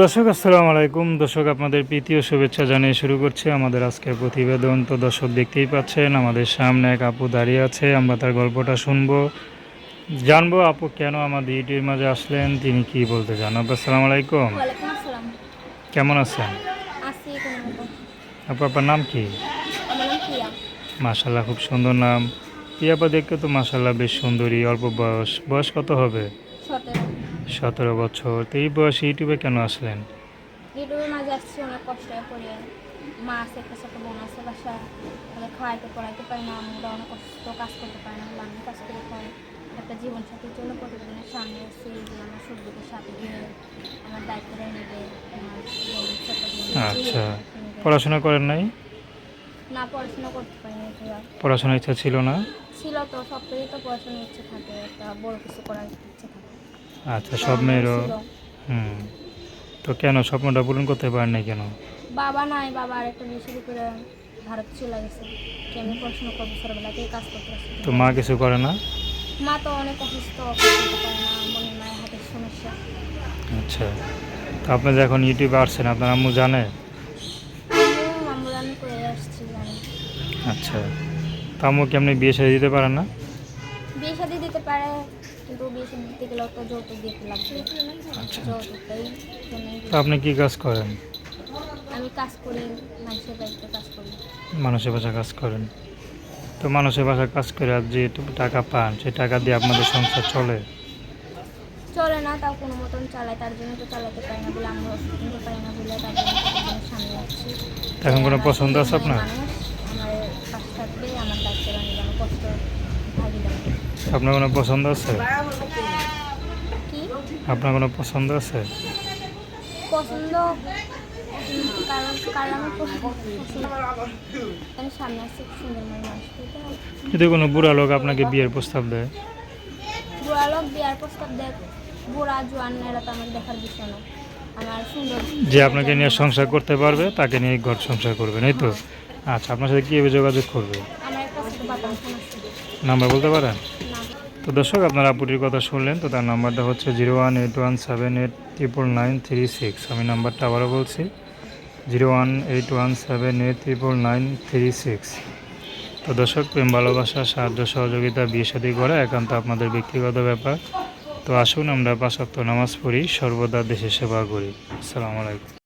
দর্শক আসসালামু আলাইকুম। দর্শক আপনাদের প্রীতি ও শুভেচ্ছা জানিয়ে শুরু করছে আমাদের আজকের প্রতিবেদন। তো দর্শক দেখতেই পাচ্ছেন আমাদের সামনে এক আপু দাঁড়িয়ে আছে। আমরা তার গল্পটা শুনব। জানব আপু কেন আমাদের ইউটিউবের মাঝে আসলেন? তিনি কি বলতে চান? আপু আসসালামু আলাইকুম। কেমন আছেন? আপু আপনার নাম কি? মাশাল্লাহ খুব সুন্দর নাম। পিয়াপা দেখতে তো মাশাল্লাহ বেশ সুন্দরী অল্প বয়স। বয়স কত হবে? সতেরো বছর। তো এই বয়সে ইউটিউবে কেন আসলেন? ইউটিউবের মাঝে আসছি অনেক কষ্ট করে মা আছে একটা ছোটো বোন আছে বাসা ওদের খাওয়াইতে পড়াইতে পারি না আমরা অনেক কষ্ট কাজ করতে পারি না আমি কাজ করে খাই একটা জীবন সাথীর জন্য প্রতিদিনের সামনে এসেছি যে আমার সবজিকে সাথে দিয়ে আমার দায়িত্বটা নেবে আচ্ছা। পড়াশোনা করেন নাই? না পড়াশোনা করতে পারিনি এবার পড়াশোনার ইচ্ছা ছিল না? ছিল তো সবথেকেই তো পড়াশোনার ইচ্ছে থাকে একটা বড় কিছু করার ইচ্ছে থাকে। আচ্ছা সব মেয়েরও? হুম। তো কেন স্বপ্নটা পূরণ করতে পারেন নাই কেন? বাবা নাই বাবা আর একটা বেশি করে ভারত চলে গেছে। কেমনি পড়াশোনা করব ছোটবেলাতেই কাজ করতে তো মা কিছু করে না? মা তো অনেক অসুস্থ না মনে মায়ের হাতের সমস্যা। আচ্ছা। তো আপনি যে এখন ইউটিউবে আসছেন আপনার আম্মু জানে? আম্মু রান্না করে আসছি জানি। আচ্ছা। তো আম্মু কেমনি বিয়ে সাথে দিতে পারেন না? বিয়ে শাদি দিতে পারে কিন্তু বিয়ে শাদি দিতে গেলেও তো যৌতুক দিতে লাগবে আচ্ছা। যৌতুকটাই তো আপনি কি কাজ করেন? আমি কাজ করি মানুষের বাড়িতে কাজ করি। মানুষের বাসা কাজ করেন। তো মানুষের বাসা কাজ করে আর যে টাকা পান সেই টাকা দিয়ে আপনাদের সংসার চলে? চলে না তাও কোনো মতন চালায় তার জন্য তো চালাতে পারি না বলে আমরা কিনতে পারি না বলে তার জন্য সামনে আছি। এখন কোনো পছন্দ আছে আপনার? আপনার কোনো পছন্দ আছে? আপনার কোনো পছন্দ আছে? পছন্দ? যদি কোনো বুড়া লোক আপনাকে বিয়ের প্রস্তাব দেয়? বুড়া লোক বিয়ার প্রস্তাব দেয় বুড়া জোয়ান এরা তো আমার দেখার বিষয় না। যে আপনাকে নিয়ে সংসার করতে পারবে তাকে নিয়ে ঘর সংসার করবেন এই তো? আচ্ছা আপনার সাথে কীভাবে যোগাযোগ করবে? নাম্বার বলতে পারেন? তো দর্শক, আপনারা আপুটির কথা শুনলেন, তো তার নাম্বারটা হচ্ছে zero one eight one seven eight triple nine three six. আমি নাম্বারটা আবারও বলছি, zero one eight one seven eight triple nine three six. তো দর্শক, প্রেম, ভালোবাসা, সাহায্য, সহযোগিতা, বিয়ে শাদী করা একান্ত আপনাদের ব্যক্তিগত ব্যাপার। তো আসুন, আমরা ওয়াক্ত নামাজ পড়ি, সর্বদা দেশের সেবা করি। আসসালামু আলাইকুম।